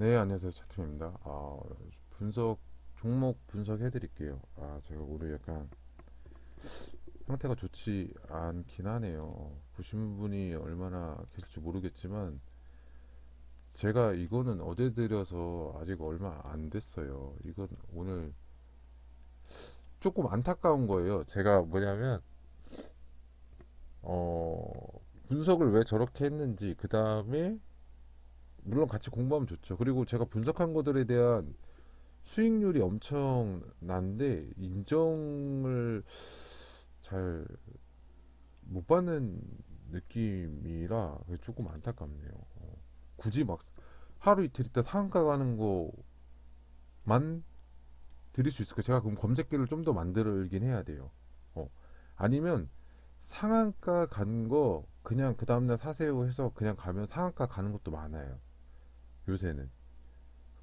네, 안녕하세요. 차트입니다. 아, 분석, 종목 분석해 드릴게요. 아, 제가 오늘 약간 상태가 좋지 않긴 하네요. 보신 분이 얼마나 계실지 모르겠지만, 제가 이거는 어제 드려서 아직 얼마 안 됐어요. 이건 오늘 조금 안타까운 거예요. 제가 뭐냐면, 어, 분석을 왜 저렇게 했는지, 그 다음에 물론 같이 공부하면 좋죠. 그리고 제가 분석한 것들에 대한 수익률이 엄청 난데 인정을 잘 못 받는 느낌이라 조금 안타깝네요. 어, 굳이 막 하루 이틀 있다 상한가 가는 거만 드릴 수 있을까? 제가 그럼 검색기를 좀 더 만들긴 해야 돼요. 어, 아니면 상한가 간 거 그냥 그 다음날 사세요 해서 그냥 가면 상한가 가는 것도 많아요. 요새는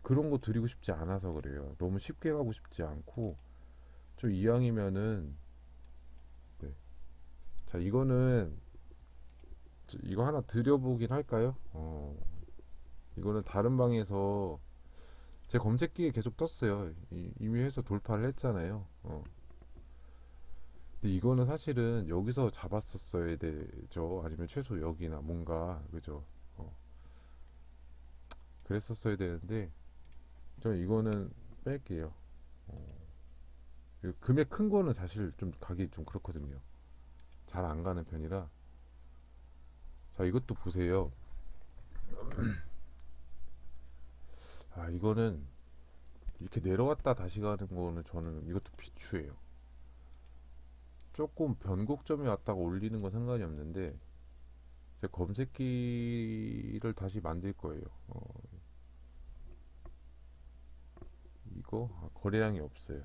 그런 거 드리고 싶지 않아서 그래요. 너무 쉽게 가고 싶지 않고 좀 이왕이면은 네. 자 이거는 저- 이거 하나 드려보긴 할까요? 어 이거는 다른 방에서 제 검색기에 계속 떴어요. 이, 이미 해서 돌파를 했잖아요. 어. 근데 이거는 사실은 여기서 잡았었어야 되죠. 아니면 최소 여기나 뭔가 그죠? 어. 그랬었어야 되는데 저 이거는 뺄게요. 어, 이 금액 큰 거는 사실 좀 가기 좀 그렇거든요. 잘 안 가는 편이라. 자, 이것도 보세요. 아, 이거는 이렇게 내려왔다 다시 가는 거는 저는 이것도 비추해요. 조금 변곡점이 왔다가 올리는 건 상관이 없는데 제 검색기를 다시 만들 거예요. 어, 이거 아, 거래량이 없어요.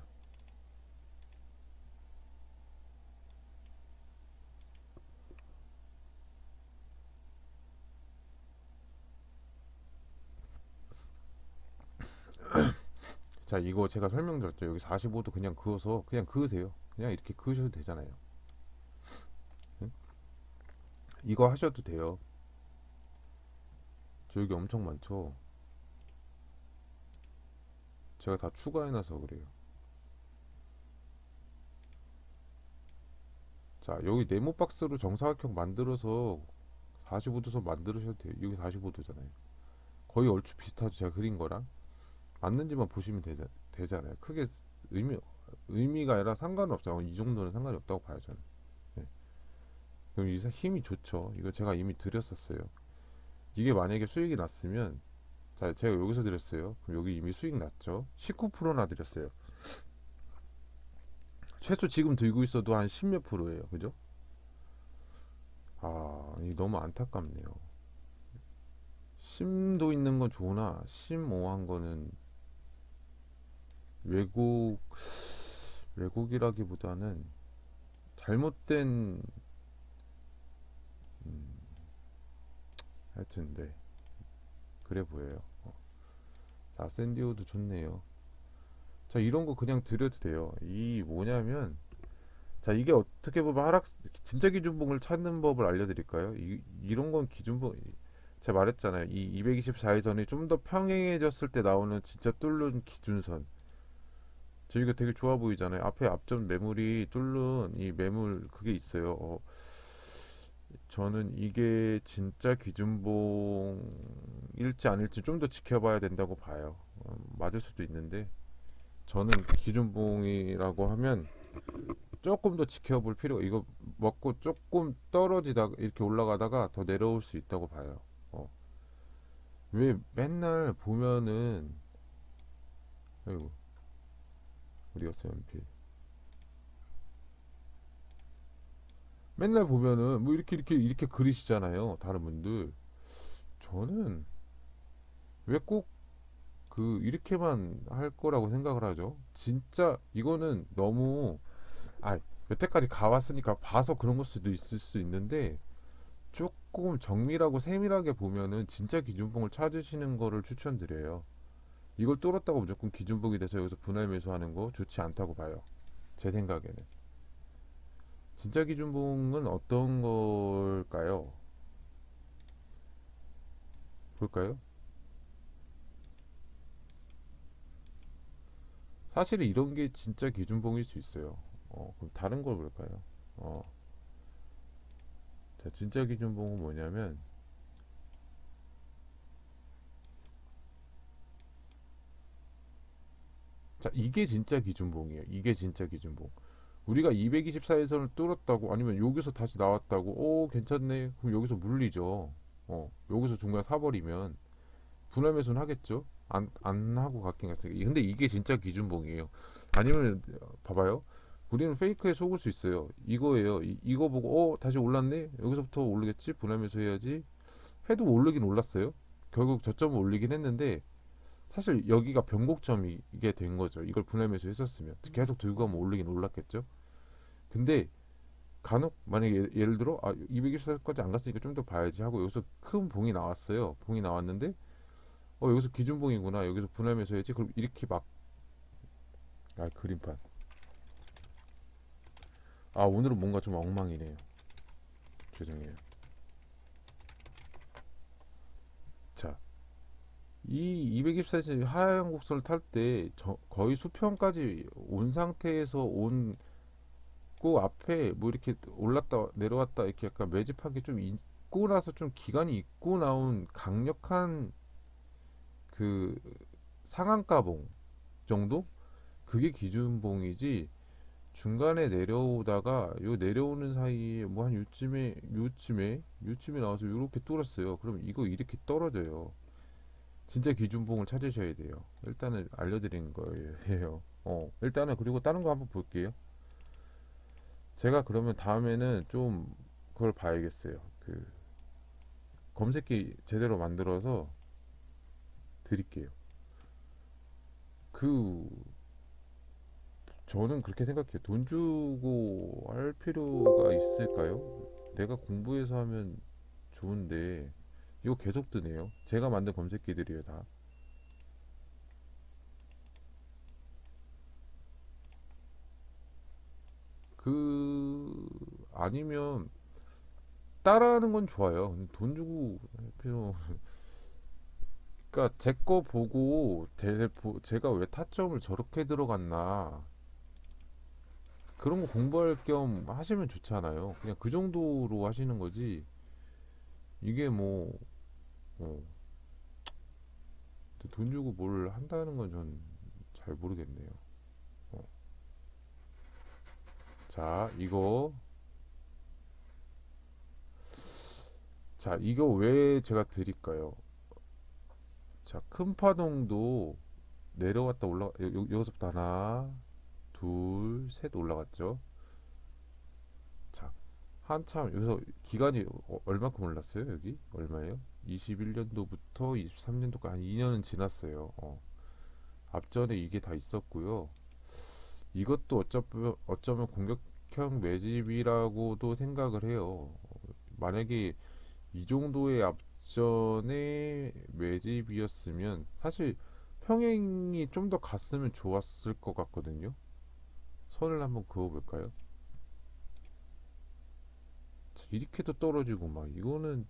자, 이거 제가 설명드렸죠. 여기 45도 그냥 그어서 그냥 그으세요. 그냥 이렇게 그으셔도 되잖아요. 응? 이거 하셔도 돼요. 저 여기 엄청 많죠. 제가 다 추가해놔서 그래요. 자, 여기 네모 박스로 정사각형 만들어서 45도선 만들으셔도 돼요. 여기 45도잖아요. 거의 얼추 비슷하죠. 제가 그린 거랑. 맞는지만 보시면 되자, 되잖아요. 크게 의미, 의미가 아니라 상관없죠. 이 정도는 상관이 없다고 봐요, 저는. 예. 그럼 이 힘이 좋죠. 이거 제가 이미 드렸었어요. 이게 만약에 수익이 났으면, 자, 제가 여기서 드렸어요. 그럼 여기 이미 수익 났죠. 19%나 드렸어요. 최소 지금 들고 있어도 한 10 몇 프로예요. 그죠? 아, 이 너무 안타깝네요. 심도 있는 건 좋으나 심오한 거는 왜곡 왜곡이라기보다는 잘못된 음, 하여튼 네 그래 보여요. 어. 자 샌디오도 좋네요. 자 이런 거 그냥 드려도 돼요. 이 뭐냐면 자 이게 어떻게 보면 하락 진짜 기준봉을 찾는 법을 알려드릴까요? 이, 이런 건 기준봉 제가 말했잖아요. 이 224회선이 좀 더 평행해졌을 때 나오는 진짜 뚫는 기준선. 저희가 되게 좋아 보이잖아요. 앞에 앞전 매물이 뚫는 이 매물 그게 있어요. 어, 저는 이게 진짜 기준봉일지 아닐지 좀 더 지켜봐야 된다고 봐요. 어, 맞을 수도 있는데 저는 기준봉이라고 하면 조금 더 지켜볼 필요가 이거 먹고 조금 떨어지다가 이렇게 올라가다가 더 내려올 수 있다고 봐요. 어. 왜 맨날 보면은 아이고 어디 갔어 연필 맨날 보면은 뭐 이렇게 이렇게 이렇게 그리시잖아요 다른 분들 저는 왜 꼭 그 이렇게만 할 거라고 생각을 하죠 진짜 이거는 너무 아 여태까지 가왔으니까 봐서 그런 걸 수도 있을 수 있는데 조금 정밀하고 세밀하게 보면은 진짜 기준봉을 찾으시는 거를 추천드려요. 이걸 뚫었다고 무조건 기준봉이 돼서 여기서 분할 매수하는 거 좋지 않다고 봐요. 제 생각에는. 진짜 기준봉은 어떤 걸까요? 볼까요? 사실 이런 게 진짜 기준봉일 수 있어요. 어, 그럼 다른 걸 볼까요? 어. 자, 진짜 기준봉은 뭐냐면 자, 이게 진짜 기준봉이에요. 이게 진짜 기준봉. 우리가 224일선을 뚫었다고 아니면 여기서 다시 나왔다고 오 괜찮네. 그럼 여기서 물리죠. 어 여기서 중간에 사버리면 분할 매수는 하겠죠? 안, 안 하고 갔긴 갔으니까. 근데 이게 진짜 기준봉이에요. 아니면 봐봐요. 우리는 페이크에 속을 수 있어요. 이거예요. 이, 이거 보고 어 다시 올랐네? 여기서부터 오르겠지? 분할 매수 해야지? 해도 오르긴 올랐어요. 결국 저점을 올리긴 했는데 사실 여기가 변곡점이게 된 거죠. 이걸 분할 매수 했었으면 계속 들고 가면 올리긴 올랐겠죠. 근데 간혹 만약에 예- 예를 들어 아 224까지 안 갔으니까 좀 더 봐야지 하고 여기서 큰 봉이 나왔어요. 봉이 나왔는데 어 여기서 기준봉이구나. 여기서 분할 매수 해야지. 그럼 이렇게 막 아 그림판. 아 오늘은 뭔가 좀 엉망이네요. 죄송해요. 자. 이 224에서 하얀 곡선을 탈 때 거의 수평까지 온 상태에서 온 그 앞에 뭐 이렇게 올랐다 내려왔다 이렇게 약간 매집한 게좀 있고 나서 좀 기간이 있고 나온 강력한 그 상한가봉 정도? 그게 기준봉이지 중간에 내려오다가 요 내려오는 사이에 뭐 한 요쯤에 요쯤에 요쯤에 나와서 요렇게 뚫었어요. 그럼 이거 이렇게 떨어져요. 진짜 기준봉을 찾으셔야 돼요. 일단은 알려드린 거예요. 어, 일단은 그리고 다른 거 한번 볼게요. 제가 그러면 다음에는 좀 그걸 봐야겠어요. 그 검색기 제대로 만들어서 드릴게요. 그 저는 그렇게 생각해요. 돈 주고 할 필요가 있을까요? 내가 공부해서 하면 좋은데 이거 계속 뜨네요. 제가 만든 검색기들이에요, 다. 그 아니면 따라하는 건 좋아요. 돈 주고 할 필요. 그러니까 제 거 보고 제, 제가 왜 타점을 저렇게 들어갔나 그런 거 공부할 겸 하시면 좋잖아요. 그냥 그 정도로 하시는 거지. 이게 뭐 어. 돈 주고 뭘 한다는 건 전 잘 모르겠네요. 어. 자, 이거. 자, 이거 왜 제가 드릴까요? 자, 큰 파동도 내려왔다 올라, 여, 여- 여기서부터 하나, 둘, 셋 올라갔죠? 자, 한참, 여기서 기간이 어, 얼마큼 올랐어요, 여기? 얼마예요? 21년도부터 23년도까지 한 2년은 지났어요. 어. 앞전에 이게 다 있었고요. 이것도 어쩌면, 어쩌면 공격형 매집이라고도 생각을 해요. 만약에 이 정도의 앞전에 매집이었으면 사실 평행이 좀 더 갔으면 좋았을 것 같거든요. 선을 한번 그어볼까요? 자, 이렇게도 떨어지고 막 이거는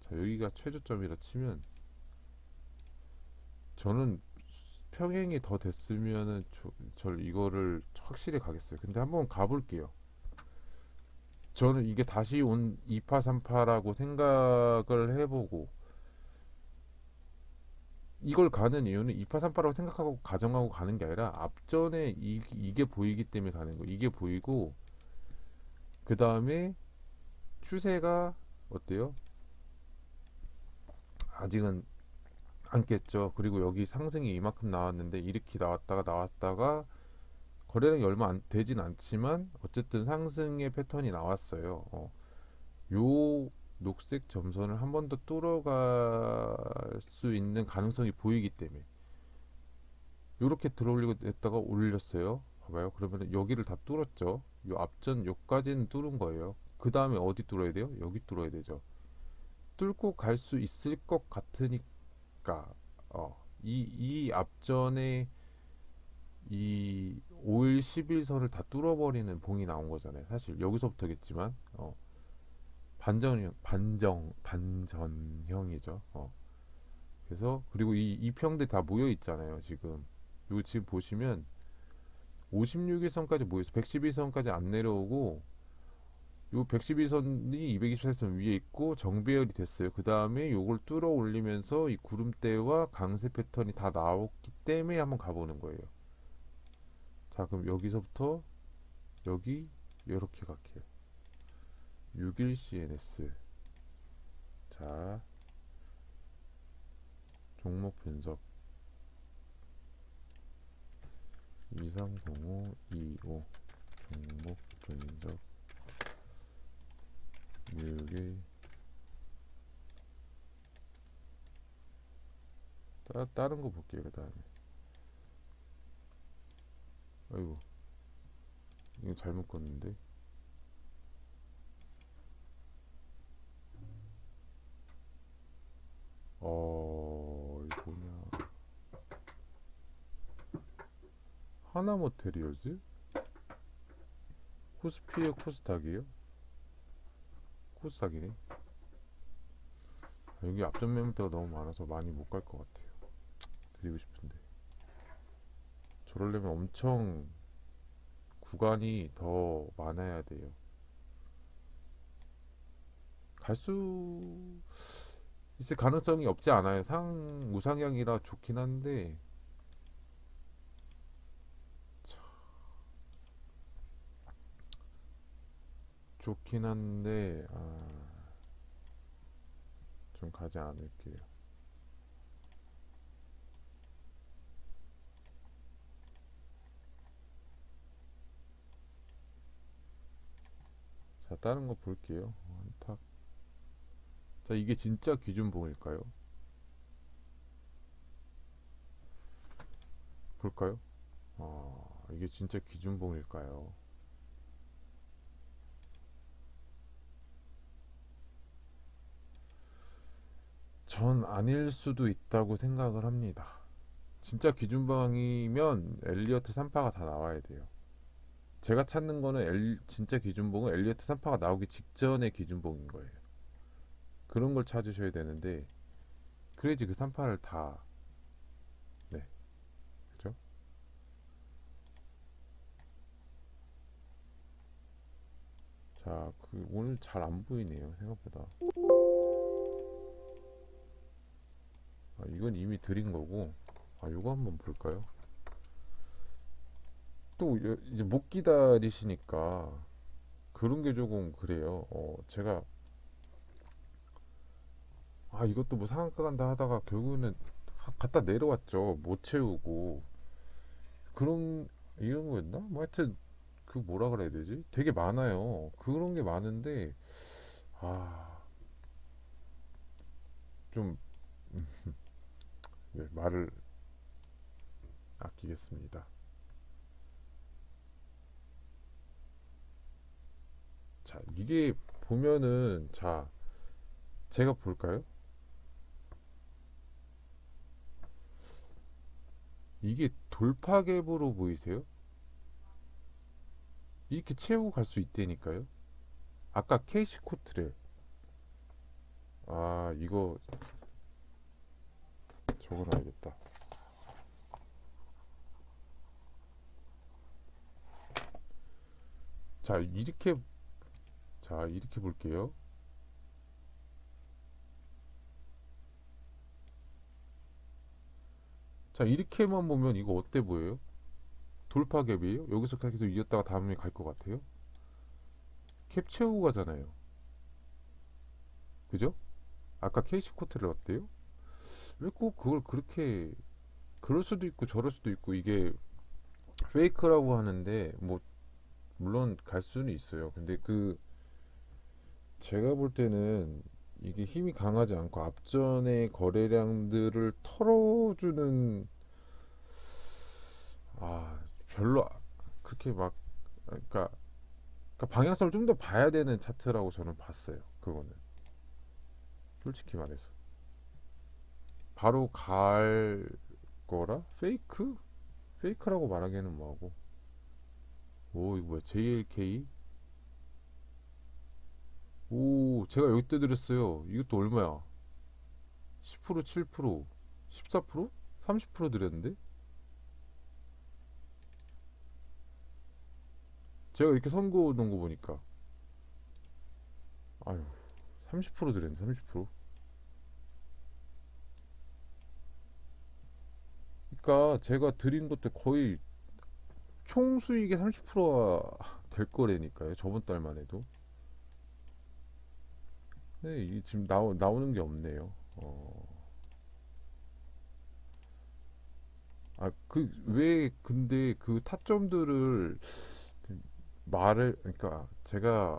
자, 여기가 최저점이라 치면 저는 평행이 더 됐으면은 저, 절 이거를 확실히 가겠어요. 근데 한번 가볼게요. 저는 이게 다시 온 2파 3파라고 생각을 해보고 이걸 가는 이유는 2파 3파라고 생각하고 가정하고 가는 게 아니라 앞전에 이, 이게 보이기 때문에 가는 거. 이게 보이고 그 다음에 추세가 어때요? 아직은 안 깼죠. 그리고 여기 상승이 이만큼 나왔는데 이렇게 나왔다가 나왔다가 거래량이 얼마 안 되진 않지만 어쨌든 상승의 패턴이 나왔어요. 어. 요 녹색 점선을 한 번 더 뚫어갈 수 있는 가능성이 보이기 때문에 요렇게 들어올리고 했다가 올렸어요. 봐봐요. 그러면 여기를 다 뚫었죠. 요 앞전 요까지는 뚫은 거예요. 그 다음에 어디 뚫어야 돼요? 여기 뚫어야 되죠. 뚫고 갈 수 있을 것 같으니까 어, 이, 이 앞전에 이 5일 10일선을 다 뚫어버리는 봉이 나온 거잖아요. 사실 여기서부터겠지만 어, 반전형 반정 반전형이죠. 어. 그래서 그리고 이 이평대 다 모여 있잖아요. 지금 요 지금 보시면 56일선까지 모여서 111선까지 안 내려오고 요 111선이 224선 위에 있고 정배열이 됐어요. 그 다음에 요걸 뚫어 올리면서 이 구름대와 강세 패턴이 다 나왔기 때문에 한번 가보는 거예요. 자, 그럼 여기서부터 여기 이렇게 갈게요. 6일 CNS. 자, 종목 분석. 2305, 25 종목 분석 6일 따, 다른 거 볼게요 그 다음에. 아이고. 이거 잘못 껐는데? 어 이거 뭐냐 하나 모테리얼즈 코스피어 코스닥이에요? 코스닥이네. 여기 앞전 매물대가 너무 많아서 많이 못 갈 것 같아요. 드리고 싶은데. 저러려면 엄청 구간이 더 많아야 돼요. 갈 수 있을 가능성이 없지 않아요. 상 우상향이라 좋긴 한데 좋긴 한데 아, 좀 가지 않을게요. 자, 다른 거 볼게요. 원탁. 자, 이게 진짜 기준봉일까요? 볼까요? 아, 이게 진짜 기준봉일까요? 전 아닐 수도 있다고 생각을 합니다. 진짜 기준봉이면 엘리어트 3파가 다 나와야 돼요. 제가 찾는 거는 엘, 진짜 기준봉은 엘리어트 3파가 나오기 직전의 기준봉인 거예요. 그런 걸 찾으셔야 되는데 그래야지 그 3파를 다 네. 그죠? 자, 그 오늘 잘 안 보이네요. 생각보다. 아, 이건 이미 드린 거고 아 요거 한번 볼까요? 또 여- 이제 못 기다리시니까 그런 게 조금 그래요. 어 제가 아 이것도 뭐 상한가 간다 하다가 결국에는 하- 갖다 내려왔죠. 못 채우고 그런 이런 거였나? 뭐 하여튼 그 뭐라 그래야 되지? 되게 많아요. 그런 게 많은데 아좀 네, 말을 아끼겠습니다. 자, 이게 보면은 자, 제가 볼까요? 이게 돌파 갭으로 보이세요? 이렇게 채우고 갈 수 있다니까요. 아까 케이시 코트를 아, 이거 적어놔야겠다. 자, 이렇게 자, 이렇게 볼게요. 자, 이렇게만 보면 이거 어때 보여요? 돌파 갭이에요? 여기서 계속 이겼다가 다음에 갈 것 같아요? 캡 채우고 가잖아요. 그죠? 아까 케이시 코트를 어때요? 왜 꼭 그걸 그렇게 그럴 수도 있고 저럴 수도 있고 이게 페이크라고 하는데 뭐 물론 갈 수는 있어요. 근데 그 제가 볼 때는 이게 힘이 강하지 않고 앞전의 거래량들을 털어주는 아 별로 아- 그렇게 막 그러니까, 그러니까 방향성을 좀 더 봐야 되는 차트라고 저는 봤어요. 그거는 솔직히 말해서 바로 갈 거라? 페이크? 페이크라고 말하기에는 뭐하고? 오 이거 뭐야? JLK 오 제가 여기 때 드렸어요. 이것도 얼마야? 10% 7% 14%? 30% 드렸는데? 제가 이렇게 선고 놓은 거 보니까. 아유 30% 드렸는데 30% 그러니까 제가 드린 것도 거의 총 수익의 30%가 될 거라니까요 저번 달만 해도 네, 이게 지금 나오, 나오는 게 없네요 어. 아, 그, 왜, 근데 그 타점들을 그 말을, 그러니까 제가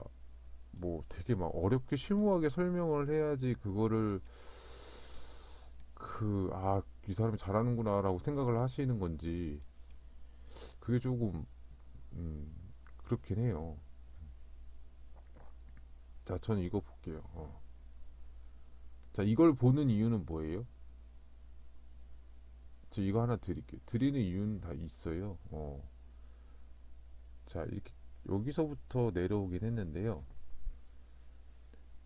뭐 되게 막 어렵게 심오하게 설명을 해야지 그거를 그, 아, 이 사람이 잘하는구나라고 생각을 하시는 건지 그게 조금, 음, 그렇긴 해요. 자, 저는 이거 볼게요. 어. 자, 이걸 보는 이유는 뭐예요? 저 이거 하나 드릴게요. 드리는 이유는 다 있어요. 어. 자, 이렇게 여기서부터 내려오긴 했는데요.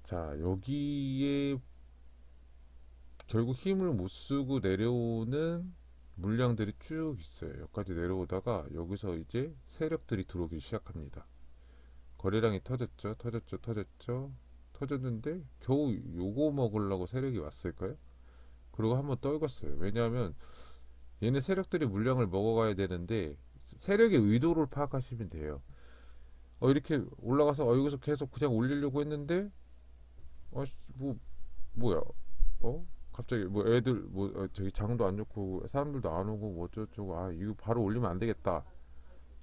자, 여기에 결국 힘을 못 쓰고 내려오는 물량들이 쭉 있어요. 여기까지 내려오다가 여기서 이제 세력들이 들어오기 시작합니다. 거래량이 터졌죠, 터졌죠, 터졌죠, 터졌는데 겨우 요거 먹으려고 세력이 왔을까요? 그리고 한번 떨궜어요. 왜냐하면 얘네 세력들이 물량을 먹어가야 되는데 세력의 의도를 파악하시면 돼요. 어 이렇게 올라가서 어 여기서 계속 그냥 올리려고 했는데 어뭐 뭐야 어 갑자기 뭐 애들 뭐 어, 저기 장도 안 좋고 사람들도 안 오고 뭐 어쩌고저쩌고 아 이거 바로 올리면 안 되겠다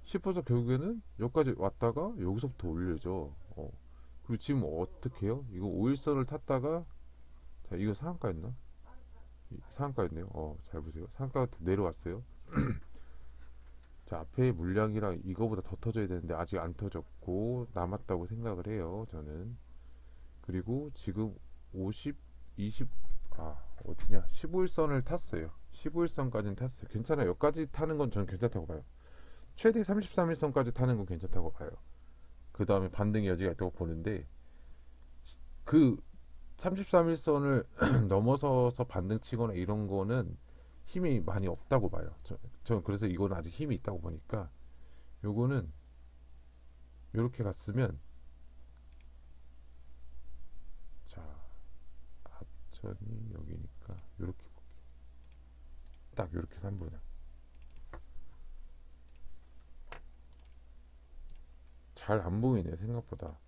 싶어서 결국에는 여기까지 왔다가 여기서부터 올려죠. 어 그리고 지금 어떻게 해요? 이거 5일선을 탔다가 자 이거 상한가였나? 이- 상한가였네요. 어, 잘 보세요. 상한가 내려왔어요. 자, 앞에 물량이랑 이거보다 더 터져야 되는데 아직 안 터졌고 남았다고 생각을 해요. 저는. 그리고 지금 50, 20, 아, 어디냐? 15일선을 탔어요. 15일선까지는 탔어요. 괜찮아요. 여기까지 타는 건 저는 괜찮다고 봐요. 최대 33일선까지 타는 건 괜찮다고 봐요. 그 다음에 반등의 여지가 있다고 보는데 그 33일선을 넘어서서 반등 치거나 이런 거는 힘이 많이 없다고 봐요. 저, 저 그래서 이거는 아직 힘이 있다고 보니까 요거는 요렇게 갔으면 자 합천이 여기니까 볼게요. 딱 요렇게 3분의 잘 안 보이네요 생각보다.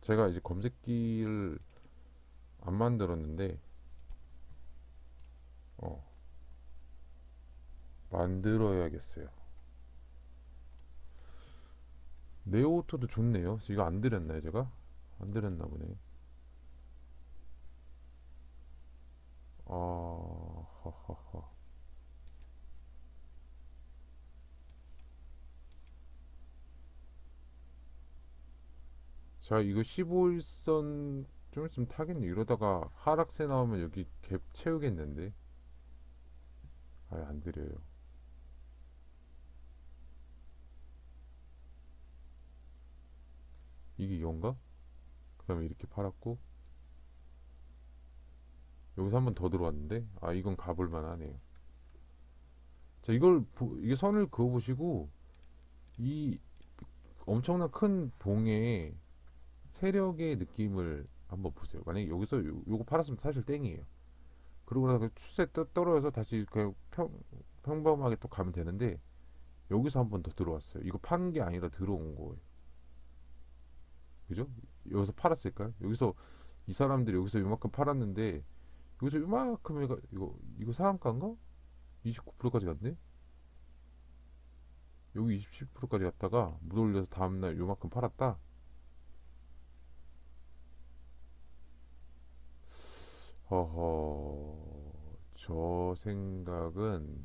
제가 이제 검색기를 안 만들었는데 어 만들어야겠어요. 네오토도 좋네요. 이거 안 드렸나요 제가? 안 드렸나 보네 아 허허허. 자 이거 15일선 좀 있으면 타겠네. 이러다가 하락세 나오면 여기 갭 채우겠는데? 아예 안 드려요. 이게 이건가? 그 다음에 이렇게 팔았고 여기서 한 번 더 들어왔는데 아 이건 가볼 만 하네요 자 이걸 보- 이게 선을 그어 보시고 이 엄청난 큰 봉에 세력의 느낌을 한번 보세요. 만약에 여기서 요, 요거 팔았으면 사실 땡이에요. 그러고 나서 그 추세 떠, 떨어져서 다시 그냥 평, 평범하게 또 가면 되는데 여기서 한 번 더 들어왔어요. 이거 파는 게 아니라 들어온 거예요. 그죠? 여기서 팔았을까요? 여기서 이 사람들이 여기서 요만큼 팔았는데 여기서 요만큼 해가 이거 이거 상한가인가? 29%까지 갔네? 여기 27%까지 갔다가 못 올려서 다음날 요만큼 팔았다? 허허, 저 생각은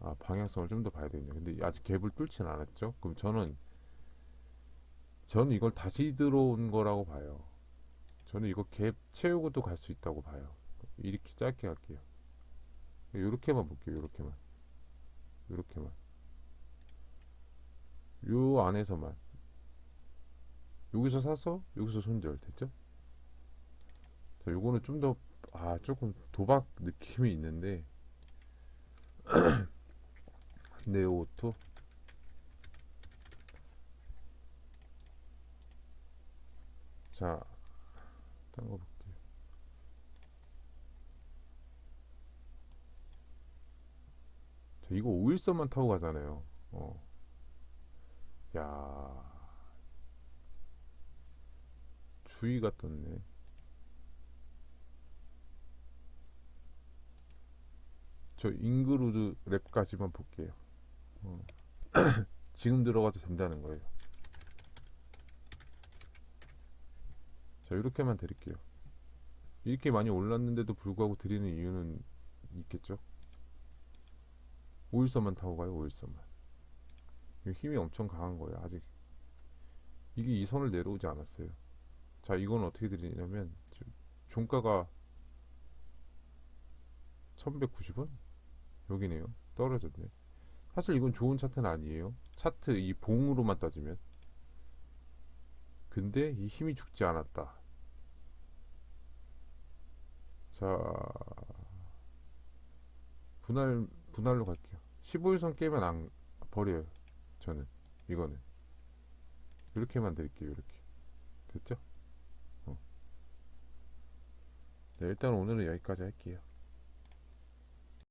아, 방향성을 좀 더 봐야 되겠네요. 근데 아직 갭을 뚫진 않았죠. 그럼 저는 저는 이걸 다시 들어온 거라고 봐요. 저는 이거 갭 채우고도 갈 수 있다고 봐요. 이렇게 짧게 할게요. 요렇게만 볼게요. 요렇게만. 요렇게만. 요 안에서만. 여기서 사서 여기서 손절 됐죠? 자, 요거는 좀 더 아 조금 도박 느낌이 있는데 네오토 자, 딴 거 볼게요. 자, 이거 5일선만 타고 가잖아요. 어. 야. 주의가 떴네. 저 잉그루드 랩까지만 볼게요. 어. 지금 들어가도 된다는 거예요. 자, 이렇게만 드릴게요. 이렇게 많이 올랐는데도 불구하고 드리는 이유는 있겠죠? 5일선만 타고 가요, 5일선만. 힘이 엄청 강한 거예요, 아직. 이게 이 선을 내려오지 않았어요. 자, 이건 어떻게 드리냐면, 종가가 1190원? 여기네요. 떨어졌네. 사실 이건 좋은 차트는 아니에요. 차트 이 봉으로만 따지면. 근데 이 힘이 죽지 않았다. 자, 분할 분할로 갈게요. 15일선 깨면 안 버려요. 저는 이거는 이렇게만 드릴게요. 이렇게 됐죠? 어. 네, 일단 오늘은 여기까지 할게요.